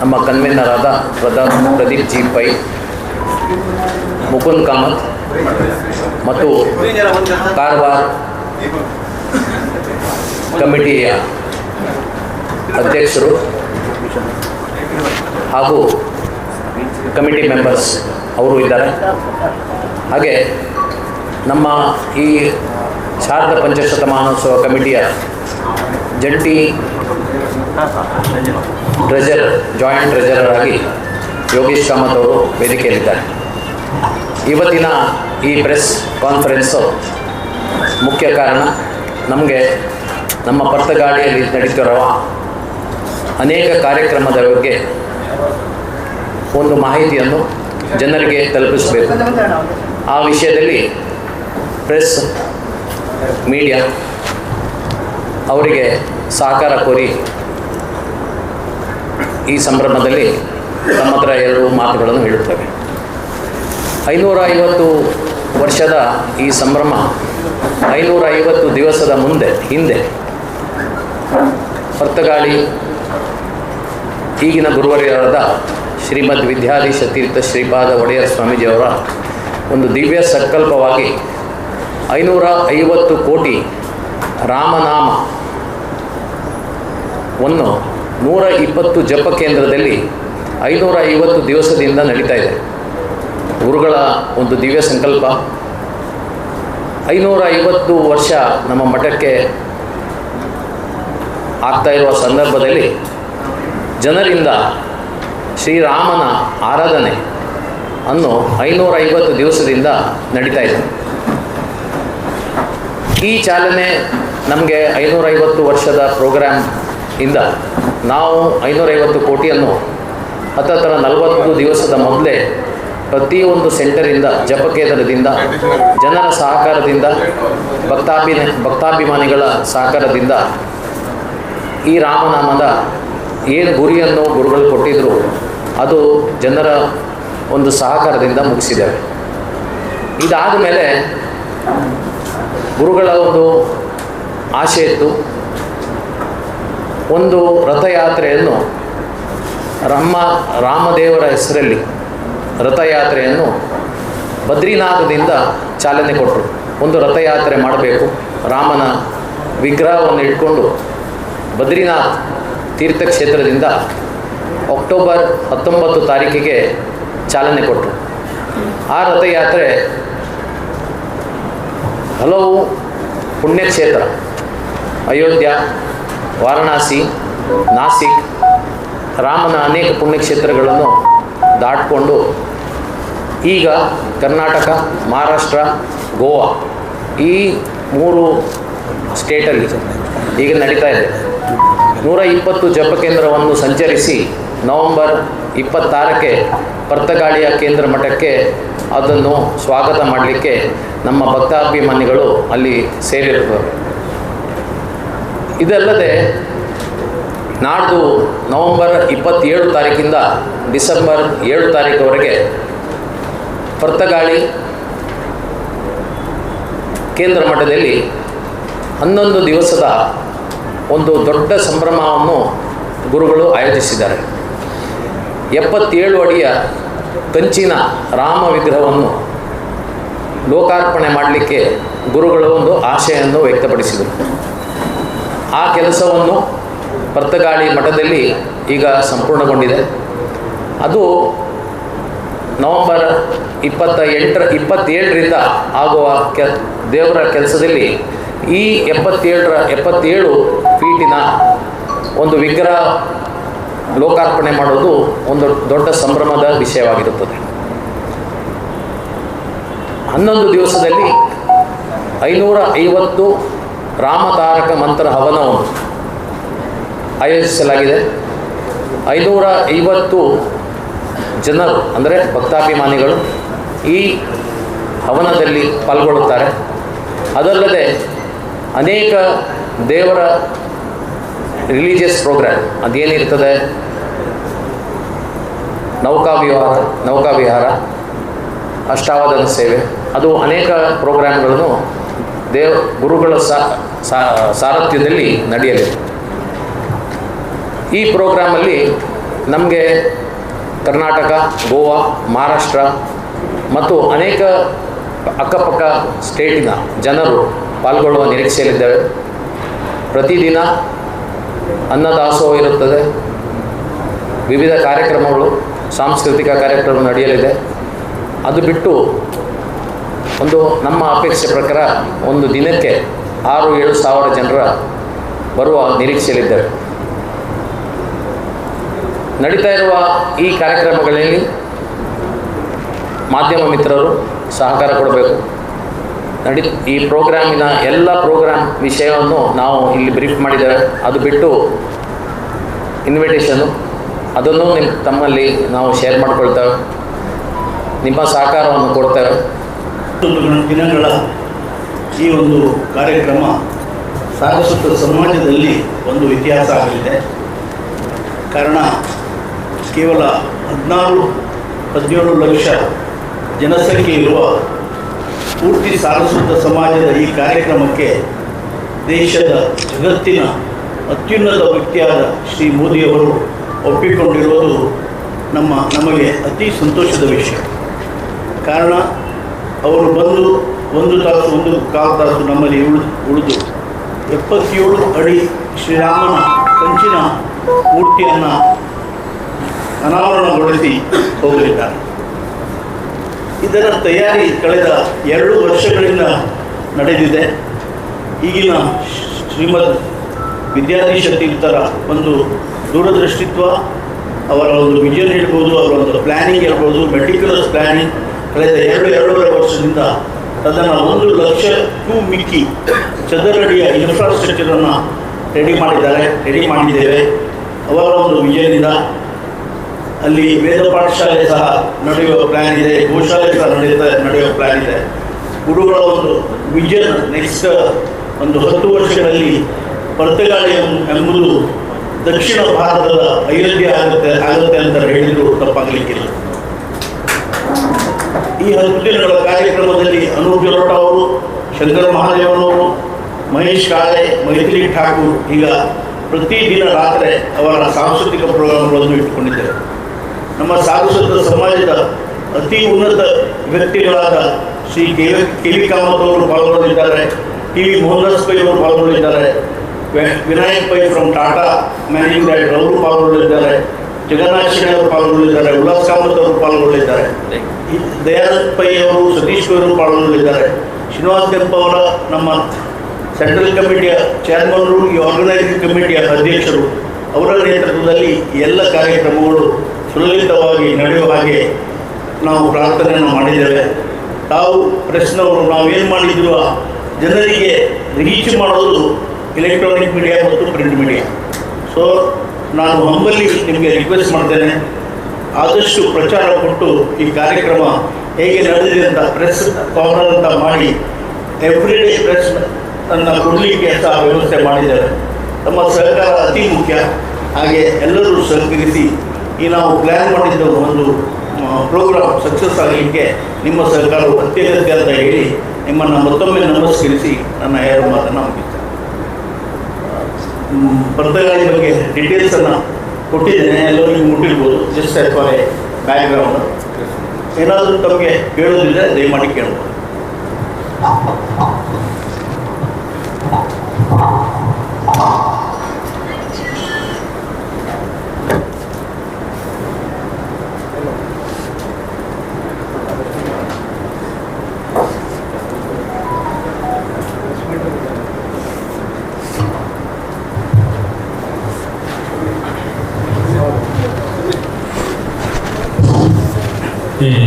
ನಮ್ಮ ಕನ್ವೀನರಾದ ಪ್ರಧಾನ್ ಪ್ರದೀಪ್ ಜಿ ಪೈ, ಮುಕುಂದ್ ಕಾಮತ್ ಮತ್ತು ಕಾರವಾರ ಕಮಿಟಿಯ ಅಧ್ಯಕ್ಷರು ಹಾಗೂ ಕಮಿಟಿ ಮೆಂಬರ್ಸ್ ಅವರು ಇದ್ದಾರೆ. ಹಾಗೆ ನಮ್ಮ ಈ ಶಾರದ ಪಂಚಶತಮಾನೋತ್ಸವ ಕಮಿಟಿಯ ಜಂಟಿ ಟ್ರೆಜರ್ ಜಾಯಿಂಟ್ ಟ್ರೆಜರರ್ ಆಗಿ ಯೋಗೇಶ್ ಕಾಮತ್ ಅವರು ವೇದಿಕೆಯಲ್ಲಿದ್ದಾರೆ. ಇವತ್ತಿನ ಈ ಪ್ರೆಸ್ ಕಾನ್ಫರೆನ್ಸು ಮುಖ್ಯ ಕಾರಣ ನಮಗೆ ನಮ್ಮ ಪರ್ತಗಾಡಿಯಲ್ಲಿ ನಡೀತಿರುವ ಅನೇಕ ಕಾರ್ಯಕ್ರಮದ ಬಗ್ಗೆ ಒಂದು ಮಾಹಿತಿಯನ್ನು ಜನರಿಗೆ ತಲುಪಿಸಬೇಕು. ಆ ವಿಷಯದಲ್ಲಿ ಪ್ರೆಸ್ ಮೀಡಿಯಾ ಅವರಿಗೆ ಸಹಕಾರ ಕೋರಿ ಈ ಸಂಭ್ರಮದಲ್ಲಿ ತಮ್ಮ ಹತ್ರ ಎರಡು ಮಾತುಗಳನ್ನು ಹೇಳುತ್ತವೆ. ಐನೂರ ಐವತ್ತು ವರ್ಷದ ಈ ಸಂಭ್ರಮ ಐನೂರ ಐವತ್ತು ದಿವಸದ ಮುಂದೆ, ಹಿಂದೆ, ಹೊರ್ತಗಾಳಿ ಈಗಿನ ಗುರುವರಿಯರಾದ ಶ್ರೀಮದ್ ವಿದ್ಯಾಧೀಶ ತೀರ್ಥ ಶ್ರೀಪಾದ ಒಡೆಯರ್ ಸ್ವಾಮೀಜಿಯವರ ಒಂದು ದಿವ್ಯ ಸಂಕಲ್ಪವಾಗಿ ಐನೂರ ಐವತ್ತು ಕೋಟಿ ರಾಮನಾಮ ವನ್ನು ನೂರ ಇಪ್ಪತ್ತು ಜಪ ಕೇಂದ್ರದಲ್ಲಿ ಐನೂರ ಐವತ್ತು ದಿವಸದಿಂದ ನಡೀತಾ ಇದೆ. ಗುರುಗಳ ಒಂದು ದಿವ್ಯ ಸಂಕಲ್ಪ. ಐನೂರ ಐವತ್ತು ವರ್ಷ ನಮ್ಮ ಮಠಕ್ಕೆ ಆಗ್ತಾ ಇರುವ ಸಂದರ್ಭದಲ್ಲಿ ಜನರಿಂದ ಶ್ರೀರಾಮನ ಆರಾಧನೆ ಅನ್ನು ಐನೂರ ಐವತ್ತು ದಿವಸದಿಂದ ನಡೀತಾ ಇದೆ. ಈ ಚಾಲನೆ ನಮಗೆ ಐನೂರೈವತ್ತು ವರ್ಷದ ಪ್ರೋಗ್ರಾಮ್ ಇಂದ ನಾವು ಐನೂರೈವತ್ತು ಕೋಟಿಯನ್ನು ಹತ್ತತ್ರ ನಲವತ್ತು ದಿವಸದ ಮೊದಲೇ ಪ್ರತಿಯೊಂದು ಸೆಂಟರಿಂದ, ಜಪಕೇಂದ್ರದಿಂದ, ಜನರ ಸಹಕಾರದಿಂದ, ಭಕ್ತಾಭಿ, ಭಕ್ತಾಭಿಮಾನಿಗಳ ಸಹಕಾರದಿಂದ ಈ ರಾಮನಾಮದ ಏನು ಗುರಿಯನ್ನು ಗುರುಗಳು ಕೊಟ್ಟಿದ್ದರು ಅದು ಜನರ ಒಂದು ಸಹಕಾರದಿಂದ ಮುಗಿಸಿದ್ದೇವೆ ಇದಾದ ಮೇಲೆ ಗುರುಗಳ ಒಂದು ಆಶೆ ಇತ್ತು. ಒಂದು ರಥಯಾತ್ರೆಯನ್ನು ರಮ್ಮ ರಾಮದೇವರ ಹೆಸರಲ್ಲಿ ರಥಯಾತ್ರೆಯನ್ನು ಬದ್ರಿನಾಥದಿಂದ ಚಾಲನೆ ಕೊಟ್ಟರು. ಒಂದು ರಥಯಾತ್ರೆ ಮಾಡಬೇಕು. ರಾಮನ ವಿಗ್ರಹವನ್ನು ಇಟ್ಕೊಂಡು ಬದ್ರಿನಾಥ್ ತೀರ್ಥಕ್ಷೇತ್ರದಿಂದ ಅಕ್ಟೋಬರ್ ಹತ್ತೊಂಬತ್ತು ತಾರೀಕಿಗೆ ಚಾಲನೆ ಕೊಟ್ಟರು. ಆ ರಥಯಾತ್ರೆ ಹಲವು ಪುಣ್ಯಕ್ಷೇತ್ರ. ಅಯೋಧ್ಯ ವಾರಣಾಸಿ, ನಾಸಿಕ್, ರಾಮನ ಅನೇಕ ಪುಣ್ಯಕ್ಷೇತ್ರಗಳನ್ನು ದಾಟಿಕೊಂಡು ಈಗ ಕರ್ನಾಟಕ, ಮಹಾರಾಷ್ಟ್ರ, ಗೋವಾ ಈ ಮೂರು ಸ್ಟೇಟಲ್ಲಿ ಈಗ ನಡೀತಾ ಇದೆ. ನೂರ ಇಪ್ಪತ್ತು ಜಪಕೇಂದ್ರವನ್ನು ಸಂಚರಿಸಿ ನವಂಬರ್ ಇಪ್ಪತ್ತಾರಕ್ಕೆ ಪರ್ತಗಾಳಿಯ ಕೇಂದ್ರ ಮಠಕ್ಕೆ ಅದನ್ನು ಸ್ವಾಗತ ಮಾಡಲಿಕ್ಕೆ ನಮ್ಮ ಭಕ್ತಾಭಿಮಾನಿಗಳು ಅಲ್ಲಿ ಸೇರಿರುತ್ತಾರೆ. ಇದಲ್ಲದೆ ನಾಡ್ದು ನವೆಂಬರ್ ಇಪ್ಪತ್ತೇಳು ತಾರೀಕಿಂದ ಡಿಸೆಂಬರ್ ಏಳು ತಾರೀಕುವರೆಗೆ ಪರ್ತಗಾಳಿ ಕೇಂದ್ರ ಮಠದಲ್ಲಿ ಹನ್ನೊಂದು ದಿವಸದ ಒಂದು ದೊಡ್ಡ ಸಂಭ್ರಮವನ್ನು ಗುರುಗಳು ಆಯೋಜಿಸಿದ್ದಾರೆ. ಎಪ್ಪತ್ತೇಳು ಅಡಿಯ ಕಂಚಿನ ರಾಮ ವಿಗ್ರಹವನ್ನು ಲೋಕಾರ್ಪಣೆ ಮಾಡಲಿಕ್ಕೆ ಗುರುಗಳು ಒಂದು ಆಶೆಯನ್ನು ವ್ಯಕ್ತಪಡಿಸಿದರು. ಆ ಕೆಲಸವನ್ನು ಪರ್ತಗಾಳಿ ಮಠದಲ್ಲಿ ಈಗ ಸಂಪೂರ್ಣಗೊಂಡಿದೆ. ಅದು ನವೆಂಬರ್ ಇಪ್ಪತ್ತ ಎಂಟರ, ಇಪ್ಪತ್ತೇಳರಿಂದ ಆಗುವ ಕೆ, ದೇವರ ಕೆಲಸದಲ್ಲಿ ಈ ಎಪ್ಪತ್ತೇಳರ, ಎಪ್ಪತ್ತೇಳು ಫೀಟಿನ ಒಂದು ವಿಗ್ರಹ ಲೋಕಾರ್ಪಣೆ ಮಾಡೋದು ಒಂದು ದೊಡ್ಡ ಸಂಭ್ರಮದ ವಿಷಯವಾಗಿರುತ್ತದೆ. ಹನ್ನೊಂದು ದಿವಸದಲ್ಲಿ ಐನೂರ ಐವತ್ತು ರಾಮತಾರಕ ಮಂತ್ರ ಹವನವನ್ನು ಆಯೋಜಿಸಲಾಗಿದೆ. ಐನೂರ ಐವತ್ತು ಜನರು, ಅಂದರೆ ಭಕ್ತಾಭಿಮಾನಿಗಳು ಈ ಹವನದಲ್ಲಿ ಪಾಲ್ಗೊಳ್ಳುತ್ತಾರೆ. ಅದಲ್ಲದೆ ಅನೇಕ ದೇವರ ರಿಲಿಜಿಯಸ್ ಪ್ರೋಗ್ರಾಮ್ ಅದೇನಿರ್ತದೆ? ನೌಕಾ ವಿಹಾರ ಅಷ್ಟಾವದನ ಸೇವೆ, ಅದು ಅನೇಕ ಪ್ರೋಗ್ರಾಮ್ಗಳನ್ನು ದೇವ ಗುರುಗಳ ಸಾರಥ್ಯದಲ್ಲಿ ನಡೆಯಲಿದೆ. ಈ ಪ್ರೋಗ್ರಾಮಲ್ಲಿ ನಮಗೆ ಕರ್ನಾಟಕ, ಗೋವಾ, ಮಹಾರಾಷ್ಟ್ರ ಮತ್ತು ಅನೇಕ ಅಕ್ಕಪಕ್ಕ ಸ್ಟೇಟಿನ ಜನರು ಪಾಲ್ಗೊಳ್ಳುವ ನಿರೀಕ್ಷೆಯಲ್ಲಿದ್ದೇವೆ. ಪ್ರತಿದಿನ ಅನ್ನದಾಸೋಹ ಇರುತ್ತದೆ. ವಿವಿಧ ಕಾರ್ಯಕ್ರಮಗಳು, ಸಾಂಸ್ಕೃತಿಕ ಕಾರ್ಯಕ್ರಮ ನಡೆಯಲಿದೆ. ಅದು ಬಿಟ್ಟು ಒಂದು ನಮ್ಮ ಅಪೇಕ್ಷೆ ಪ್ರಕಾರ ಒಂದು ದಿನಕ್ಕೆ ಆರು ಏಳು ಸಾವಿರ ಜನರ ಬರುವ ನಿರೀಕ್ಷೆಯಲ್ಲಿದ್ದೇವೆ ನಡೀತಾ ಇರುವ ಈ ಕಾರ್ಯಕ್ರಮಗಳಲ್ಲಿ ಮಾಧ್ಯಮ ಮಿತ್ರರು ಸಹಕಾರ ಕೊಡಬೇಕು. ನಡಿ ಈ ಪ್ರೋಗ್ರಾಮಿನ ಎಲ್ಲ ಪ್ರೋಗ್ರಾಮ್ ವಿಷಯವನ್ನು ನಾವು ಇಲ್ಲಿ ಬ್ರೀಫ್ ಮಾಡಿದ್ದೇವೆ. ಅದು ಬಿಟ್ಟು ಇನ್ವಿಟೇಷನು ಅದನ್ನು ನಿಮ್ಮ ತಮ್ಮಲ್ಲಿ ನಾವು ಶೇರ್ ಮಾಡ್ಕೊಳ್ತೇವೆ. ನಿಮ್ಮ ಸಹಕಾರವನ್ನು ಕೊಡ್ತೇವೆ. ದಿನಗಳ ಈ ಒಂದು ಕಾರ್ಯಕ್ರಮ ಸಾರಸ್ವತ ಸಮಾಜದಲ್ಲಿ ಒಂದು ಇತಿಹಾಸ ಆಗಲಿದೆ. ಕಾರಣ ಕೇವಲ ಹದಿನಾರು, ಹದಿನೇಳು ಲಕ್ಷ ಜನಸಂಖ್ಯೆ ಇರುವ ಪೂರ್ತಿ ಸಾರಸ್ವತ ಸಮಾಜದ ಈ ಕಾರ್ಯಕ್ರಮಕ್ಕೆ ದೇಶದ ಜಗತ್ತಿನ ಅತ್ಯುನ್ನತ ವ್ಯಕ್ತಿಯಾದ ಶ್ರೀ ಮೋದಿಯವರು ಒಪ್ಪಿಕೊಂಡಿರುವುದು ನಮ್ಮ, ನಮಗೆ ಅತಿ ಸಂತೋಷದ ವಿಷಯ. ಕಾರಣ ಅವರು ಬಂದು ಒಂದು ತಾಸು, ಒಂದು ಕಾಲು ತಾಸು ನಮ್ಮಲ್ಲಿ ಉಳಿದು ಉಳಿದು ಎಪ್ಪತ್ತೇಳು ಅಡಿ ಶ್ರೀರಾಮನ ಕಂಚಿನ ಮೂರ್ತಿಯನ್ನು ಅನಾವರಣಗೊಳಿಸಿ ಹೋಗಲಿದ್ದಾರೆ. ಇದರ ತಯಾರಿ ಕಳೆದ ಎರಡು ವರ್ಷಗಳಿಂದ ನಡೆದಿದೆ. ಈಗಿನ ಶ್ರೀಮದ್ ವಿದ್ಯಾಧೀಶ ತೀರ್ಥರ ಒಂದು ದೂರದೃಷ್ಟಿತ್ವ, ಅವರ ಒಂದು ವಿಜನ್ ಇರ್ಬೋದು ಅವರ ಒಂದು ಪ್ಲ್ಯಾನಿಂಗ್ ಇರ್ಬೋದು ಮೆಡಿಕಲ್ ಪ್ಲ್ಯಾನಿಂಗ್ ಕಳೆದ ಎರಡು, ಎರಡೂವರೆ ವರ್ಷದಿಂದ ಅದನ್ನು ಒಂದು ಲಕ್ಷ ಟೂ ಮಿಕ್ಕಿ ಚದರಡಿಯ ಇನ್ಫ್ರಾಸ್ಟ್ರಕ್ಚರನ್ನು ರೆಡಿ ಮಾಡಿದ್ದಾರೆ ರೆಡಿ ಮಾಡಿದ್ದೇವೆ. ಅವರ ಒಂದು ವಿಜಯದಿಂದ ಅಲ್ಲಿ ವೇದ ಪಾಠಶಾಲೆ ಸಹ ನಡೆಯುವ ಪ್ಲ್ಯಾನ್ ಇದೆ, ಗೋಶಾಲೆ ಸಹ ನಡೆಯುತ್ತಾ, ನಡೆಯುವ ಪ್ಲ್ಯಾನ್ ಇದೆ. ಗುರುಗಳ ಒಂದು ವಿಜನ್ ನೆಕ್ಸ್ಟ್ ಒಂದು ಹತ್ತು ವರ್ಷಗಳಲ್ಲಿ ಪರ್ತಗಾಳಿ ಎಂಬುದು ದಕ್ಷಿಣ ಭಾರತದ ಅಯೋಧ್ಯೆ ಆಗುತ್ತೆ ಆಗುತ್ತೆ ಅಂತ ಹೇಳಿದ್ರು ತಪ್ಪಾಗಲಿಕ್ಕಿಲ್ಲ. ಈ ದಿನಗಳ ಕಾರ್ಯಕ್ರಮದಲ್ಲಿ ಅನೂಪ್ ಜಲೋಟ ಅವರು, ಶಂಕರ ಮಹಾದೇವನವರು ಮಹೇಶ್ ಕಾಳೆ, ಮೈತ್ರಿ ಠಾಕೂರ್ ಈಗ ಪ್ರತಿದಿನ ರಾತ್ರಿ ಅವರ ಸಾಂಸ್ಕೃತಿಕ ಪ್ರೋಗ್ರಾಮ್ಗಳನ್ನು ಇಟ್ಟುಕೊಂಡಿದ್ದಾರೆ. ನಮ್ಮ ಸಾರಸ್ವತ ಸಮಾಜದ ಅತಿ ಉನ್ನತ ವ್ಯಕ್ತಿಗಳಾದ Shri K K V Kamath ಅವರು ಪಾಲ್ಗೊಳ್ಳಲಿದ್ದಾರೆ, ಟಿ ವಿ ಮೋಹನ್ದಾಸ್ ಪೈ ಅವರು ಪಾಲ್ಗೊಳ್ಳಲಿದ್ದಾರೆ, ವೆ- Vinayak Pai from Tata managing director ಅವರು ಪಾಲ್ಗೊಳ್ಳಲಿದ್ದಾರೆ, ಜಗನ್ನಾಥ್ ಶೆಣೆ ಅವರು ಪಾಲ್ಗೊಳ್ಳಲಿದ್ದಾರೆ, ಉಲ್ಲಾಸ್ ಕಾಮತ್ ಅವರು ಈ ದಯಾನಂದ್ ಪೈ ಅವರು ಸತೀಶ್ ಪೈ ಅವರು ಪಾಲ್ಗೊಳ್ಳಲಿದ್ದಾರೆ ಶ್ರೀನಿವಾಸ್ ಅವರ ನಮ್ಮ ಸೆಂಟ್ರಲ್ ಕಮಿಟಿಯ ಚೇರ್ಮನ್ರು, ಈ ಆರ್ಗನೈಸಿಂಗ್ ಕಮಿಟಿಯ ಅಧ್ಯಕ್ಷರು, ಅವರ ನೇತೃತ್ವದಲ್ಲಿ ಎಲ್ಲ ಕಾರ್ಯಕ್ರಮಗಳು ಸುಲಲಿತವಾಗಿ ನಡೆಯುವ ಹಾಗೆ ನಾವು ಪ್ರಾರ್ಥನೆಯನ್ನು ಮಾಡಿದ್ದೇವೆ. ತಾವು ಪ್ರೆಸ್ನವರು ನಾವೇನು ಮಾಡಿದ್ರು, ಜನರಿಗೆ ರೀಚ್ ಮಾಡೋದು ಎಲೆಕ್ಟ್ರಾನಿಕ್ ಮೀಡಿಯಾ ಮತ್ತು ಪ್ರಿಂಟ್ ಮೀಡಿಯಾ ಸೊ ನಾನು ಹಂಬಲ್ಲಿ ನಿಮಗೆ ರಿಕ್ವೆಸ್ಟ್ ಮಾಡ್ತೇನೆ. ಆದಷ್ಟು ಪ್ರಚಾರ ಕೊಟ್ಟು ಈ ಕಾರ್ಯಕ್ರಮ ಹೇಗೆ ನಡೆದಿದೆ ಅಂತ ಪ್ರೆಸ್ ಕಾರ್ನರ್ ಅಂತ ಮಾಡಿ ಎವ್ರಿ ಡೇ ಪ್ರೆಸ್ ಅನ್ನು ಕೊಡಲಿಕ್ಕೆ ಅಂತ ವ್ಯವಸ್ಥೆ ಮಾಡಿದ್ದಾರೆ. ತಮ್ಮ ಸಹಕಾರ ಅತಿ ಮುಖ್ಯ. ಹಾಗೆ ಎಲ್ಲರೂ ಸಹಕರಿಸಿ ಈ ನಾವು ಪ್ಲ್ಯಾನ್ ಮಾಡಿದ್ದ ಒಂದು ಪ್ರೋಗ್ರಾಮ್ ಸಕ್ಸಸ್ ಆಗಲಿಕ್ಕೆ ನಿಮ್ಮ ಸಹಕಾರವು ಅತ್ಯಗತ್ಯ ಅಂತ ಹೇಳಿ ನಿಮ್ಮನ್ನು ಮತ್ತೊಮ್ಮೆ ನಮಸ್ಕರಿಸಿ ನನ್ನ ಎರಡು ಮಾತನ್ನು ಮುಗಿಸ್ತೇನೆ ಬರ್ತಗಾಳಿ ಬಗ್ಗೆ ಡೀಟೇಲ್ಸನ್ನು ಕೊಟ್ಟಿದ್ದೇನೆ ಎಲ್ಲರೂ ನೀವು ಮುಟ್ಟಿರ್ಬೋದು just as for a background ಏನಾದರೂ ತಮಗೆ ಕೇಳೋದಿದ್ರೆ ದಯಮಾಡಿ ಕೇಳ್ಬೋದು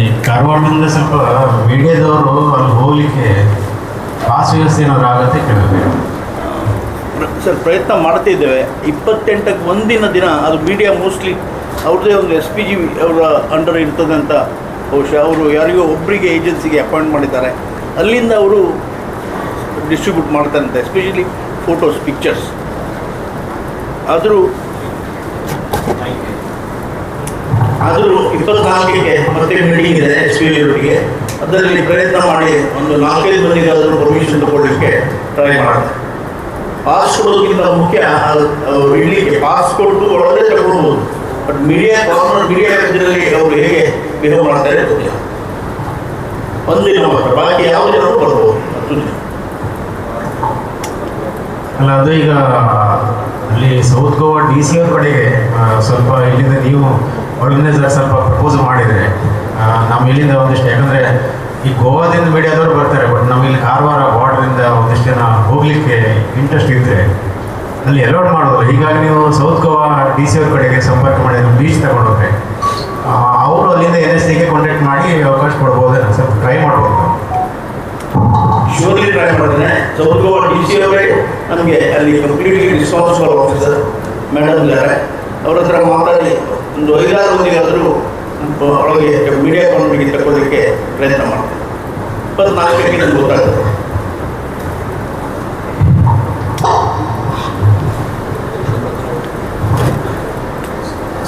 ಈ ಕಾರವಾರದಿಂದ ಸ್ವಲ್ಪ ಮೀಡಿಯಾದವರು ಅಲ್ಲಿ ಹೋಗ್ಲಿಕ್ಕೆ ಪಾಸ್ ವ್ಯವಸ್ಥೆ ಏನಾದ್ರು ಆಗತ್ತೆ ಕೇಳಿದ್ರೆ. ಸರ್, ಪ್ರಯತ್ನ ಮಾಡ್ತಿದ್ದೇವೆ ಇಪ್ಪತ್ತೆಂಟಕ್ಕೆ ಒಂದಿನ ದಿನ ಅದು ಮೀಡಿಯಾ ಮೋಸ್ಟ್ಲಿ ಅವ್ರದೇ ಒಂದು ಎಸ್ ಪಿ ಜಿ ಅವರ ಅಂಡರ್ ಇರ್ತದೆ ಅಂತ ಬಹುಶಃ ಅವರು ಯಾರಿಗೋ ಒಬ್ಬರಿಗೆ ಏಜೆನ್ಸಿಗೆ ಅಪಾಯಿಂಟ್ ಮಾಡಿದ್ದಾರೆ. ಅಲ್ಲಿಂದ ಅವರು ಡಿಸ್ಟ್ರಿಬ್ಯೂಟ್ ಮಾಡ್ತಾರಂತೆ ಎಸ್ಪೆಷಲಿ ಫೋಟೋಸ್ ಪಿಕ್ಚರ್ಸ್ ಆದರೂ ಆದರೂ ಇಪ್ಪತ್ನಾಲ್ಕಕ್ಕೆ ಮತ್ತೆ ಮೀಟಿಂಗ್ ಇದೆ ಎಸ್ ಪಿ ಅವರಿಗೆ ಅದರಲ್ಲಿ ಪ್ರಯತ್ನ ಮಾಡಿ ಒಂದು ನಾಲ್ಕೈದು ಮಂದಿಗಾದರೂ ಪರ್ಮಿಷನ್ ತಗೊಳ್ಳಿಕ್ಕೆ ಟ್ರೈ ಮಾಡಿದೆ ಪಾಸ್ ಕೊಡೋದಕ್ಕಿಂತ ಮುಖ್ಯ ಇಡ್ಲಿಕ್ಕೆ. ಪಾಸ್ ಕೊಟ್ಟು ಒಳಗಡೆ ತಗೊಳ್ಬೋದು. ಬಟ್ ಮೀಡಿಯಾ ಗೌರ್ಮೆಂಟ್ ಮೀಡಿಯಾ ಇದರಲ್ಲಿ ಅವರು ಹೇಗೆ ಬಿಹೇವ್ ಮಾಡ್ತಾರೆ ಗೊತ್ತಿಲ್ಲ. ಒಂದಿನ ಮಾತ್ರ, ಬಾಕಿ ಯಾವ ಜನರು ಬರ್ಬೋದು. ಅದು ಅಲ್ಲ, ಅದು ಈಗ ಅಲ್ಲಿ ಸೌತ್ ಗೋವಾ ಡಿ ಸಿ ಅವ್ರ ಕಡೆಗೆ ಸ್ವಲ್ಪ ಇಲ್ಲಿಂದ ನೀವು ಆರ್ಗನೈಸರ್ ಸ್ವಲ್ಪ ಪ್ರಪೋಸ್ ಮಾಡಿದರೆ ನಮ್ಮ ಇಲ್ಲಿಂದ ಒಂದಿಷ್ಟು, ಯಾಕಂದರೆ ಈ ಗೋವಾದಿಂದ ಮೀಡಿಯಾದವರು ಬರ್ತಾರೆ ಬಟ್ ನಮ್ಮ ಇಲ್ಲಿ ಕಾರವಾರ ಬಾರ್ಡ್ರಿಂದ ಒಂದಿಷ್ಟು ಜನ ಹೋಗಲಿಕ್ಕೆ ಇಂಟ್ರೆಸ್ಟ್ ಇದ್ದರೆ ಅಲ್ಲಿ ಅಲೌಟ್ ಮಾಡೋದು ಹೀಗಾಗಿ ನೀವು ಸೌತ್ ಗೋವಾ ಡಿ ಸಿ ಅವ್ರ ಕಡೆಗೆ ಸಂಪರ್ಕ ಮಾಡಿ ಬೀಚ್ ತಗೊಂಡ್ರೆ ಅವರು ಅಲ್ಲಿಂದ ಎನ್ ಎಸ್ ಸಿಗೆ ಕಾಂಟ್ಯಾಕ್ಟ್ ಮಾಡಿ ಅವಕಾಶ ಕೊಡ್ಬೋದೇನೋ, ಸ್ವಲ್ಪ ಟ್ರೈ ಮಾಡ್ಬೋದು. ಶಿವಲಿ ಟ್ರೈ ಮಾಡಿದ್ರೆ ಸೌತ್ ಗೋವಾ ಡಿ ಸಿ ಅವರೇ ನಮಗೆ ಅಲ್ಲಿ ಕಂಪ್ಲೀಟ್ಲಿ ರಿಸ್ಪಾನ್ಸಿಬಲ್ ಆಫೀಸರ್ ಮೇಡಮ್ ಇದ್ದಾರೆ. ಅವ್ರ ಹತ್ರ ಮಾತಾಡಿ, ಒಂದು ಐದಾರು ಮಂದಿಗಾದರೂ ಒಳಗೆ ಮೀಡಿಯಾ ಕೌಂಟ್ರಿಗೆ ತಗೋದಕ್ಕೆ ಪ್ರಯತ್ನ ಮಾಡ್ತಾರೆ ಇಪ್ಪತ್ನಾಲ್ಕಕ್ಕೆ ನನಗೆ ಗೊತ್ತಾಗ್ತದೆ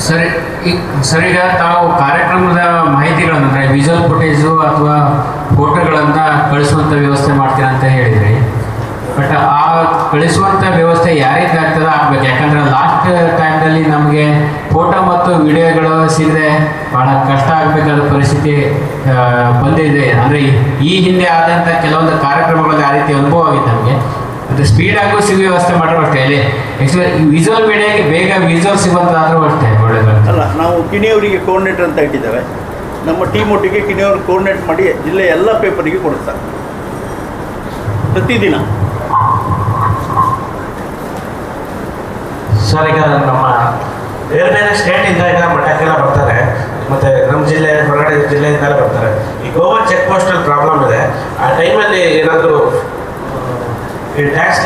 ಸರಿ, ಈ ಸರ್ ಈಗ ತಾವು ಕಾರ್ಯಕ್ರಮದ ಮಾಹಿತಿಗಳನ್ನು, ಅಂದರೆ ವಿಜುವಲ್ ಫುಟೇಜು ಅಥವಾ ಫೋಟೋಗಳನ್ನು ಕಳಿಸುವಂಥ ವ್ಯವಸ್ಥೆ ಮಾಡ್ತೀರ ಅಂತ ಹೇಳಿದ್ರಿ. ಬಟ್ ಆ ಕಳಿಸುವಂಥ ವ್ಯವಸ್ಥೆ ಯಾರಿಗೆ ಆಗ್ತದ ಆಗ್ಬೇಕು. ಯಾಕಂದರೆ ಲಾಸ್ಟ್ ಟೈಮ್ನಲ್ಲಿ ನಮಗೆ ಫೋಟೋ ಮತ್ತು ವಿಡಿಯೋಗಳು ಸಿಗದೆ ಭಾಳ ಕಷ್ಟ ಆಗಬೇಕಾದ ಪರಿಸ್ಥಿತಿ ಬಂದಿದೆ. ಅಂದರೆ ಈ ಹಿಂದೆ ಆದಂಥ ಕೆಲವೊಂದು ಕಾರ್ಯಕ್ರಮಗಳಲ್ಲಿ ಆ ರೀತಿ ಅನುಭವ ಆಗಿತ್ತು ನಮಗೆ. ಮತ್ತು ಸ್ಪೀಡಾಗೂ ಸಿಗುವ ವ್ಯವಸ್ಥೆ ಮಾಡಿರೋ ಅಷ್ಟೇ ಅಲ್ಲಿ ವಿಜುವಲ್ ಮೀಡಿಯಾಗೆ ಬೇಗ ವಿಜುವಲ್ ಸಿಗುವಂತಾದ್ರೂ ಅಷ್ಟೇ ಒಳ್ಳೆಯದು ಅಲ್ಲ ನಾವು ಕಿಣಿಯವರಿಗೆ ಕೋರ್ಡಿನೇಟರ್ ಅಂತ ಇಟ್ಟಿದ್ದೇವೆ. ನಮ್ಮ ಟೀಮ್ ಒಟ್ಟಿಗೆ ಕಿಣಿಯವರು ಕೋರ್ಡಿನೇಟ್ ಮಾಡಿ ಜಿಲ್ಲೆಯ ಎಲ್ಲ ಪೇಪರಿಗೆ ಕೊಡ್ತಾರೆ ಪ್ರತಿದಿನ. ಸರ್ ಈಗ ನಮ್ಮ ಬೇರೆ ಬೇರೆ ಸ್ಟೇಟಿಂದ ಈಗ ಮಠಕ್ಕೆಲ್ಲ ಬರ್ತಾರೆ. ಮತ್ತೆ ನಮ್ಮ ಜಿಲ್ಲೆ ಹೊರಗಡೆ ಜಿಲ್ಲೆಯಿಂದ ಬರ್ತಾರೆ. ಈ ಗೋವಾ ಚೆಕ್ ಪೋಸ್ಟಲ್ಲಿ ಪ್ರಾಬ್ಲಮ್ ಇದೆ. ಆ ಟೈಮಲ್ಲಿ ಏನಾದರೂ ಈ ಟ್ಯಾಕ್ಸ್